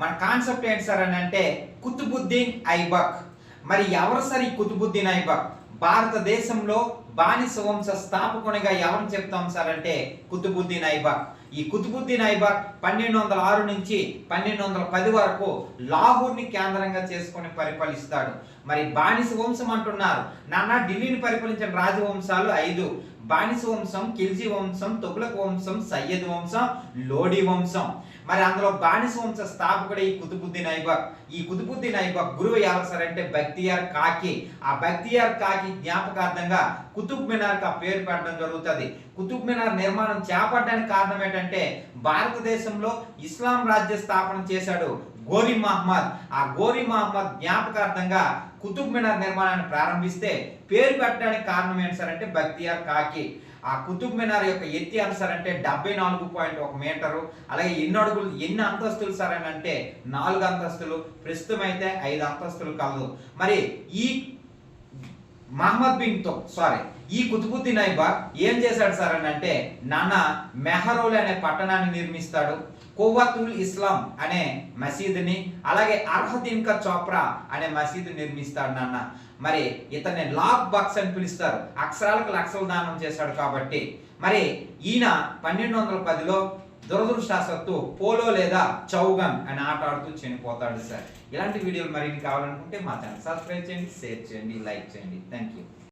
మన కాన్సెప్ట్ ఏంటి సార్ అని అంటే కుతుబుద్దీన్ ఐబక్. మరి ఎవరు సార్ ఈ కుతుబుద్దీన్ ఐబక్? భారతదేశంలో బానిస వంశ స్థాపకునిగా ఎవరిని చెప్తాం సార్ అంటే కుతుబుద్దీన్ ఐబక్. ఈ కుతుబుద్దీన్ ఐబక్ పన్నెండు వందల ఆరు నుంచి పన్నెండు వందల పది వరకు లాహూర్ని కేంద్రంగా చేసుకొని పరిపాలిస్తాడు. మరి బానిస వంశం అంటున్నారు. నాన్న ఢిల్లీని పరిపాలించిన రాజవంశాలు ఐదు. బానిస వంశం కిల్జీ వంశం తుగ్లక్ వంశం సయ్యద్ వంశం లోడి వంశం. మరి అందులో బానిస వంశ స్థాపకుడు ఈ కుతుబుద్దీన్ ఐబక్ ఈ కుతుబుద్దీన్ ఐబక్ గురువు ఎవరు సార్ అంటే బక్తియార్ కాకి. ఆ బక్తియార్ కాకి జ్ఞాపకార్థంగా కుతుబ్ మినార్ ఆ పేరు పెట్టడం జరుగుతుంది. కుతుబ్ మినార్ నిర్మాణం చేపట్టడానికి కారణం ఏంటంటే భారతదేశంలో ఇస్లాం రాజ్య స్థాపన చేశాడు గోరి మహమ్మద్ ఆ గోరి మహమ్మద్ జ్ఞాపకార్థంగా కుతుబ్ మినార్ నిర్మాణాన్ని ప్రారంభిస్తే పేరు పెట్టడానికి కారణం ఏంటి సార్ అంటే బక్తియార్ కాకి. ఆ కుతుబ్ మినార్ యొక్క ఎత్తి ఎంత సార్ అంటే డెబ్బై నాలుగు పాయింట్ ఒక మీటరు. అలాగే ఎన్ని అడుగులు ఎన్ని అంతస్తులు సార్ అని అంటే నాలుగు అంతస్తులు. ప్రస్తుతం అయితే ఐదు అంతస్తులు కలదు. మరి ఈ మహమ్మద్ బిన్తో సారీ ఈ కుతుబుద్దీన్ ఐబాక్ ఏం చేశాడు సార్ అని అంటే నాన్న మెహరోల్ అనే పట్టణాన్ని నిర్మిస్తాడు కోవతుల్ ఇస్లాం అనే మసీదుని అలాగే అర్హదీన్క చోప్రా అనే మసీదు నిర్మిస్తాడు నాన్న. మరి ఇతన్ని లాక్ బక్స్ అని పిలుస్తారు. అక్షరాలకు లక్షలు దానం చేశాడు కాబట్టి. మరి ఈయన పన్నెండు వందల పదిలో దురదృష్టవశాత్తు పోలో లేదా చౌగన్ అని ఆట ఆడుతూ చనిపోతాడు సార్. ఇలాంటి వీడియోలు మరిన్ని కావాలనుకుంటే మా ఛానల్ సబ్స్క్రైబ్ చేయండి షేర్ చేయండి లైక్ చేయండి. Thank you